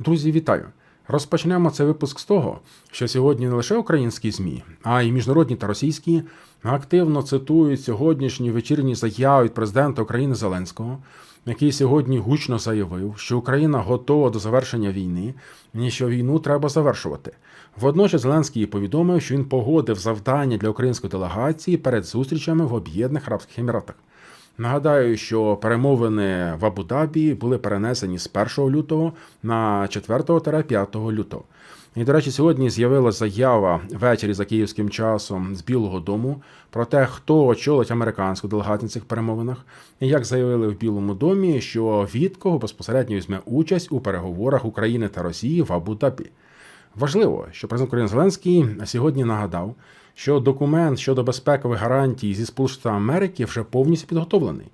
Друзі, вітаю! Розпочнемо цей випуск з того, що сьогодні не лише українські ЗМІ, а й міжнародні та російські активно цитують сьогоднішні вечірні заяви від президента України Зеленського, який сьогодні гучно заявив, що Україна готова до завершення війни і що війну треба завершувати. Водночас Зеленський повідомив, що він погодив завдання для української делегації перед зустрічами в Об'єднаних Арабських Еміратах. Нагадаю, що перемовини в Абу-Дабі були перенесені з 1 лютого на 4-5 лютого. І, до речі, сьогодні з'явилася заява ввечері за київським часом з Білого Дому про те, хто очолить американську делегацію на цих перемовинах. І як заявили в Білому домі, що від кого безпосередньо візьме участь у переговорах України та Росії в Абу-Дабі. Важливо, що президент України Зеленський сьогодні нагадав, що документ щодо безпекових гарантій зі Сполучених Америки вже повністю підготовлений.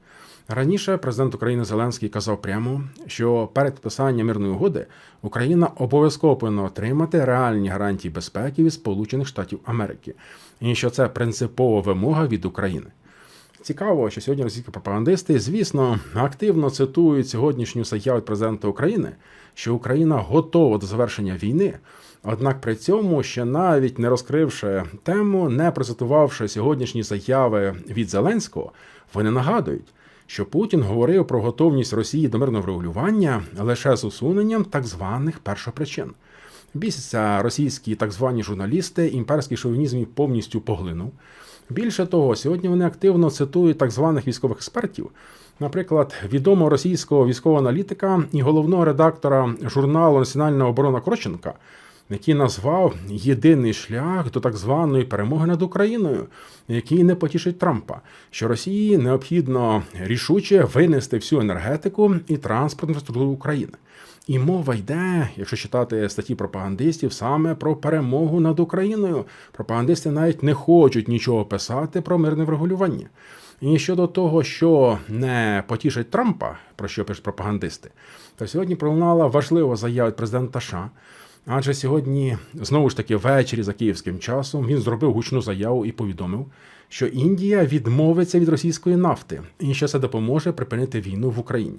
Раніше президент України Зеленський казав прямо, що перед підписанням мирної угоди Україна обов'язково повинна отримати реальні гарантії безпеки від Сполучених Штатів Америки, і що це принципова вимога від України. Цікаво, що сьогодні російські пропагандисти, звісно, активно цитують сьогоднішню заяву президента України, що Україна готова до завершення війни. Однак при цьому ще навіть не розкривши тему, не процитувавши сьогоднішні заяви від Зеленського, вони нагадують, що Путін говорив про готовність Росії до мирного врегулювання лише з усуненням так званих першопричин. Бісяться російські так звані журналісти, імперський шовінізм повністю поглинув. Більше того, сьогодні вони активно цитують так званих військових експертів, наприклад, відомого російського військового аналітика і головного редактора журналу Національна оборона Кроченка, який назвав єдиний шлях до так званої перемоги над Україною, який не потішить Трампа, що Росії необхідно рішуче винести всю енергетику і транспортну інфраструктуру України. І мова йде, якщо читати статті пропагандистів, саме про перемогу над Україною. Пропагандисти навіть не хочуть нічого писати про мирне врегулювання. І щодо того, що не потішить Трампа, про що пишуть пропагандисти, то сьогодні пролунала важлива заява від президента США. Адже сьогодні, знову ж таки, ввечері за київським часом він зробив гучну заяву і повідомив, що Індія відмовиться від російської нафти і що це допоможе припинити війну в Україні.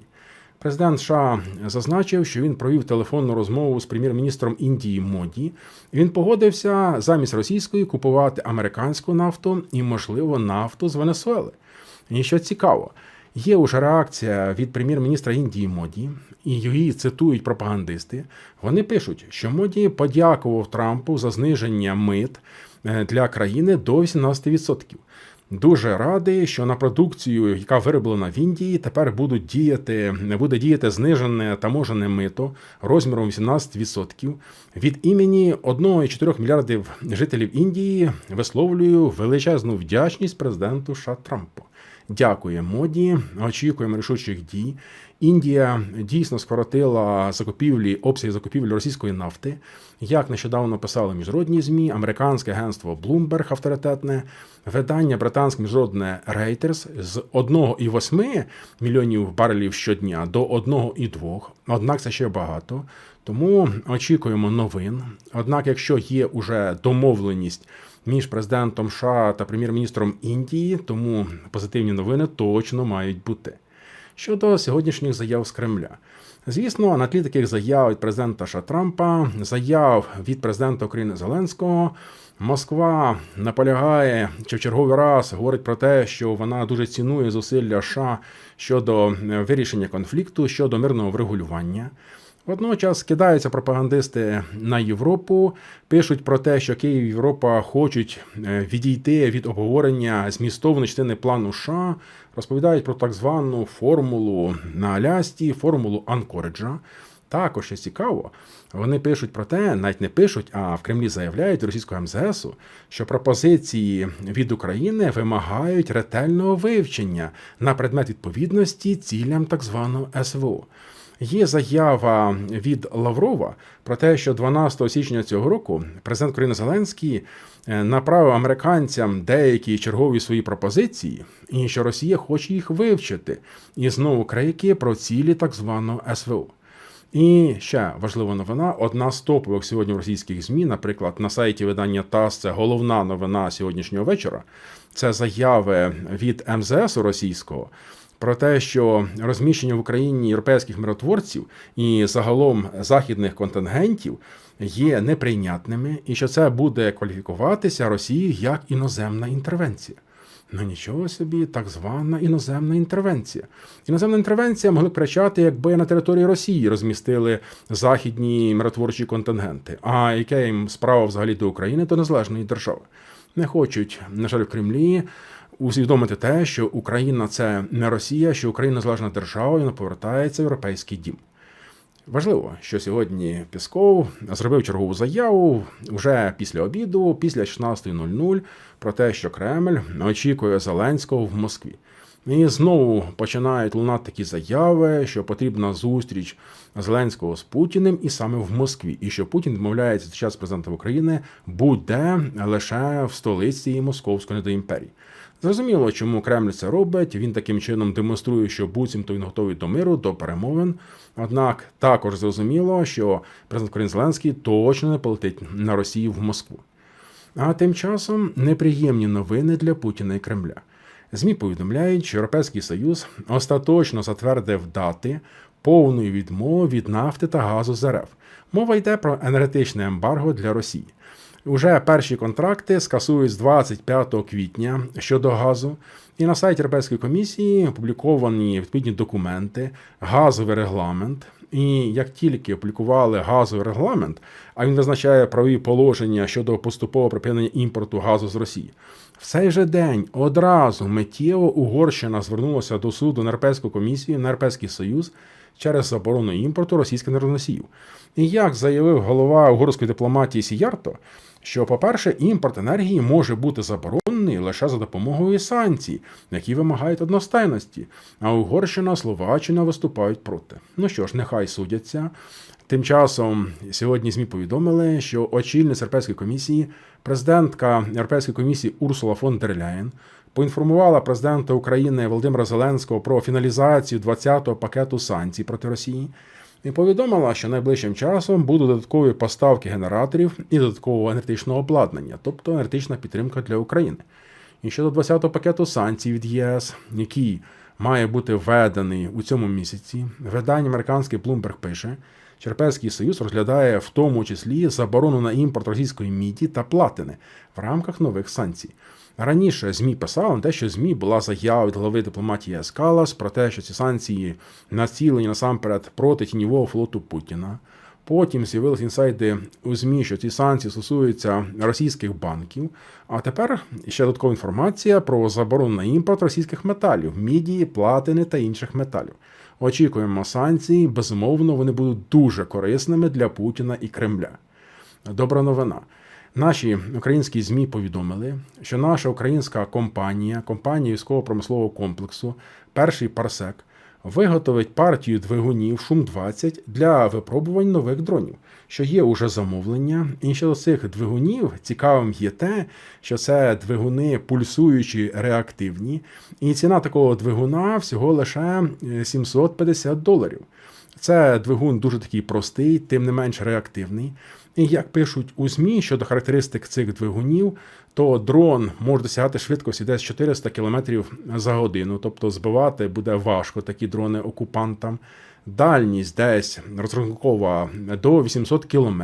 Президент США зазначив, що він провів телефонну розмову з прем'єр-міністром Індії Моді. Він погодився замість російської купувати американську нафту і, можливо, нафту з Венесуели. І що цікаво, є уже реакція від прем'єр-міністра Індії Моді, і її цитують пропагандисти. Вони пишуть, що Моді подякував Трампу за зниження мит для країни до 18%. Дуже радий, що на продукцію, яка вироблена в Індії, тепер будуть діяти, буде діяти знижене таможене мито розміром 18%. Від імені 1,4 мільярдів жителів Індії висловлюю величезну вдячність президенту США Трампу. Дякує моді, очікуємо рішучих дій. Індія дійсно скоротила закупівлі обсяги закупівлі російської нафти. Як нещодавно писали міжнародні змі, американське агентство Bloomberg авторитетне, видання британське міжнародне Reuters з 1,8 мільйонів барелів щодня до 1,2. Однак це ще багато. Тому очікуємо новин. Однак, якщо є уже домовленість між президентом США та прем'єр-міністром Індії, тому позитивні новини точно мають бути. Щодо сьогоднішніх заяв з Кремля, звісно, на тлі таких заяв від президента США Трампа, заяв від президента України Зеленського, Москва наполягає чи в черговий раз говорить про те, що вона дуже цінує зусилля США щодо вирішення конфлікту щодо мирного врегулювання. Водночас кидаються пропагандисти на Європу, пишуть про те, що Київ і Європа хочуть відійти від обговорення змістовної частини плану США, розповідають про так звану формулу на Алясті, формулу Анкориджа. Також що цікаво, вони пишуть про те, навіть не пишуть, а в Кремлі заявляють російського МЗСу, що пропозиції від України вимагають ретельного вивчення на предмет відповідності цілям так званого СВО. Є заява від Лаврова про те, що 12 січня цього року президент України Зеленський направив американцям деякі чергові свої пропозиції, і що Росія хоче їх вивчити, і знову крики про цілі так званого СВО. І ще важлива новина: одна з топових сьогодні в російських змі, наприклад, на сайті видання ТАСС, це головна новина сьогоднішнього вечора. Це заяви від МЗС російського про те, що розміщення в Україні європейських миротворців і загалом західних контингентів є неприйнятними, і що це буде кваліфікуватися Росією як іноземна інтервенція. Ну нічого собі, так звана іноземна інтервенція. Іноземна інтервенція могли б кричати, якби на території Росії розмістили західні миротворчі контингенти. А яке їм справа взагалі до України, до незалежної держави? Не хочуть, на жаль, в Кремлі усвідомити те, що Україна це не Росія, що Україна незалежна держава і вона повертається в європейський дім. Важливо, що сьогодні Пісков зробив чергову заяву вже після обіду, після 16.00, про те, що Кремль очікує Зеленського в Москві. І знову починають лунати такі заяви, що потрібна зустріч Зеленського з Путіним і саме в Москві, і що Путін відмовляється під час президента України будь-де лише в столиці Московської недоімперії. Зрозуміло, чому Кремль це робить. Він таким чином демонструє, що буцімто він готовий до миру, до перемовин. Однак також зрозуміло, що президент України Зеленський точно не полетить на Росію в Москву. А тим часом неприємні новини для Путіна і Кремля. ЗМІ повідомляють, що Європейський Союз остаточно затвердив дати повної відмови від нафти та газу з РФ. Мова йде про енергетичне ембарго для Росії. Уже перші контракти скасують з 25 квітня щодо газу, і на сайті Європейської комісії опубліковані відповідні документи, газовий регламент. І як тільки опублікували газовий регламент, а він визначає правові положення щодо поступового припинення імпорту газу з Росії, в цей же день одразу миттєво Угорщина звернулася до суду на Європейську комісію на Європейський Союз через заборону імпорту російських енергоносіїв. І як заявив голова угорської дипломатії Сіярто, що, по-перше, імпорт енергії може бути заборонений лише за допомогою санкцій, які вимагають одностайності, а Угорщина, Словаччина виступають проти. Ну що ж, нехай судяться. Тим часом сьогодні ЗМІ повідомили, що очільниця Європейської комісії, президентка Європейської комісії Урсула фон дер Ляєн поінформувала президента України Володимира Зеленського про фіналізацію 20-го пакету санкцій проти Росії і повідомила, що найближчим часом будуть додаткові поставки генераторів і додаткового енергетичного обладнання, тобто енергетична підтримка для України. І щодо 20-го пакету санкцій від ЄС, який має бути введений у цьому місяці, видання американський Bloomberg пише, що Європейський Союз розглядає в тому числі заборону на імпорт російської міді та платини в рамках нових санкцій. Раніше ЗМІ писали на те, що ЗМІ була заява від голови дипломатії Ескалас про те, що ці санкції націлені насамперед проти тіньового флоту Путіна. Потім з'явилися інсайди у ЗМІ, що ці санкції стосуються російських банків. А тепер ще додаткова інформація про заборону на імпорт російських металів, мідії, платини та інших металів. Очікуємо санкції, безумовно, вони будуть дуже корисними для Путіна і Кремля. Добра новина. Наші українські змі повідомили, що наша українська компанія, компанія військово-промислового комплексу, перший парсек, виготовить партію двигунів шум 20 для випробувань нових дронів, що є уже замовлення. І щодо цих двигунів цікавим є те, що це двигуни пульсуючі реактивні, і ціна такого двигуна всього лише 750 доларів. Це двигун дуже такий простий, тим не менш реактивний. І як пишуть у ЗМІ щодо характеристик цих двигунів, то дрон може досягати швидкості десь 400 км за годину, тобто збивати буде важко такі дрони окупантам. Дальність десь розрахункова до 800 км.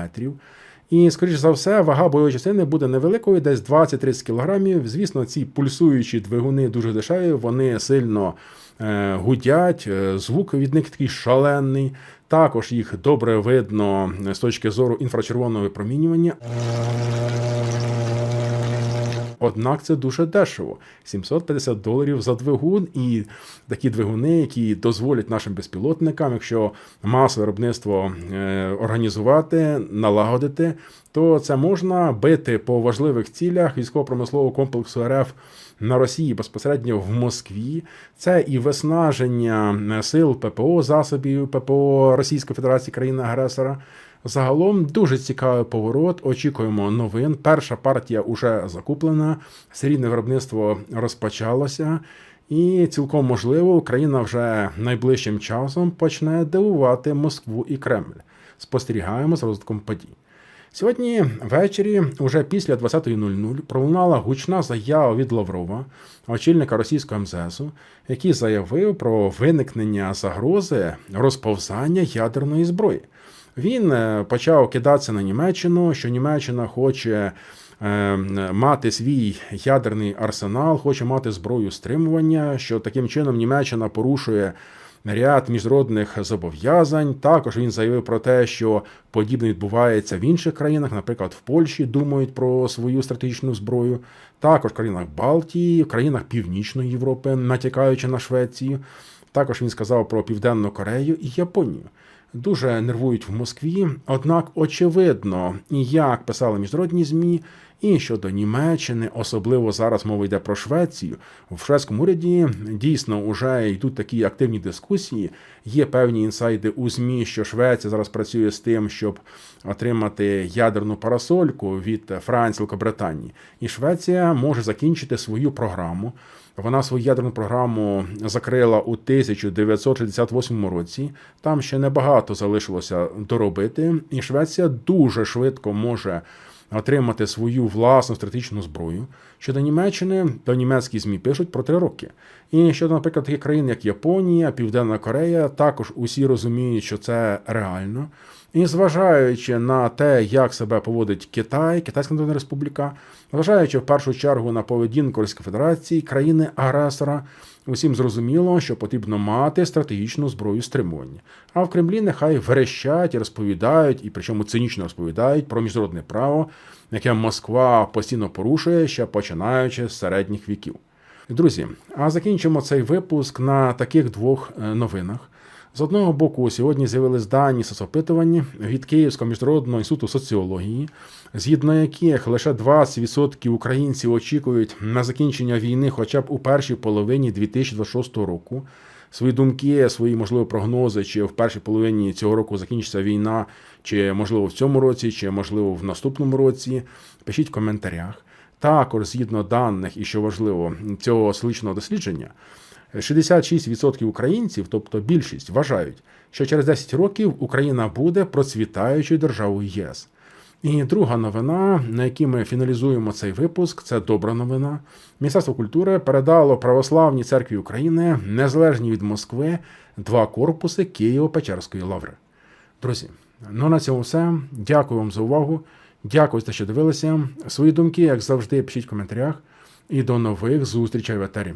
І, скоріш за все, вага бойової частини буде невеликою, десь 20-30 кг. Звісно, ці пульсуючі двигуни дуже дешеві, вони сильно е, гудять, е, звук від них такий шалений. Також їх добре видно з точки зору інфрачервоного випромінювання. Однак це дуже дешево. 750 доларів за двигун, і такі двигуни, які дозволять нашим безпілотникам, якщо масове виробництво е, організувати, налагодити, то це можна бити по важливих цілях військово-промислового комплексу РФ на Росії безпосередньо в Москві. Це і виснаження сил ППО засобів ППО Російської Федерації країни-агресора. Загалом дуже цікавий поворот. Очікуємо новин. Перша партія вже закуплена, серійне виробництво розпочалося, і цілком можливо, Україна вже найближчим часом почне дивувати Москву і Кремль. Спостерігаємо за розвитком подій. Сьогодні ввечері, уже після 20.00, пролунала гучна заява від Лаврова, очільника російського МЗСу, який заявив про виникнення загрози розповзання ядерної зброї. Він е, почав кидатися на Німеччину, що Німеччина хоче е, мати свій ядерний арсенал, хоче мати зброю стримування, що таким чином Німеччина порушує ряд міжнародних зобов'язань. Також він заявив про те, що подібне відбувається в інших країнах, наприклад, в Польщі думають про свою стратегічну зброю, також в країнах Балтії, в країнах Північної Європи, натякаючи на Швецію. Також він сказав про Південну Корею і Японію. Дуже нервують в Москві, однак очевидно, і як писали міжнародні змі, і щодо Німеччини, особливо зараз мова йде про Швецію. В шведському уряді дійсно вже йдуть такі активні дискусії. Є певні інсайди у змі, що Швеція зараз працює з тим, щоб отримати ядерну парасольку від Франції Великобританії. І Швеція може закінчити свою програму. Вона свою ядерну програму закрила у 1968 році. Там ще небагато залишилося доробити, і Швеція дуже швидко може отримати свою власну стратегічну зброю. Щодо Німеччини, то німецькі змі пишуть про три роки. І щодо, наприклад, таких країн, як Японія, Південна Корея, також усі розуміють, що це реально. І зважаючи на те, як себе поводить Китай, Китайська Народна Республіка, зважаючи в першу чергу на поведінку Російської Федерації, країни-агресора, усім зрозуміло, що потрібно мати стратегічну зброю стримування. А в Кремлі нехай верещать і розповідають, і причому цинічно розповідають про міжнародне право, яке Москва постійно порушує, ще починаючи з середніх віків. Друзі, а закінчимо цей випуск на таких двох е, новинах. З одного боку, сьогодні з'явились дані соцопитування від Київського міжнародного інституту соціології, згідно яких лише 20% українців очікують на закінчення війни, хоча б у першій половині 2026 року. Свої думки, свої можливо прогнози, чи в першій половині цього року закінчиться війна, чи можливо в цьому році, чи можливо в наступному році. Пишіть в коментарях. Також згідно даних, і що важливо, цього сличного дослідження. 66% українців, тобто більшість, вважають, що через 10 років Україна буде процвітаючою державою ЄС. І друга новина, на якій ми фіналізуємо цей випуск, це добра новина. Міністерство культури передало православній церкві України, незалежні від Москви, два корпуси Києво-Печерської лаври. Друзі, ну на цьому все. Дякую вам за увагу. Дякую за те, що дивилися. Свої думки, як завжди, пишіть в коментарях. І до нових зустрічей в етері.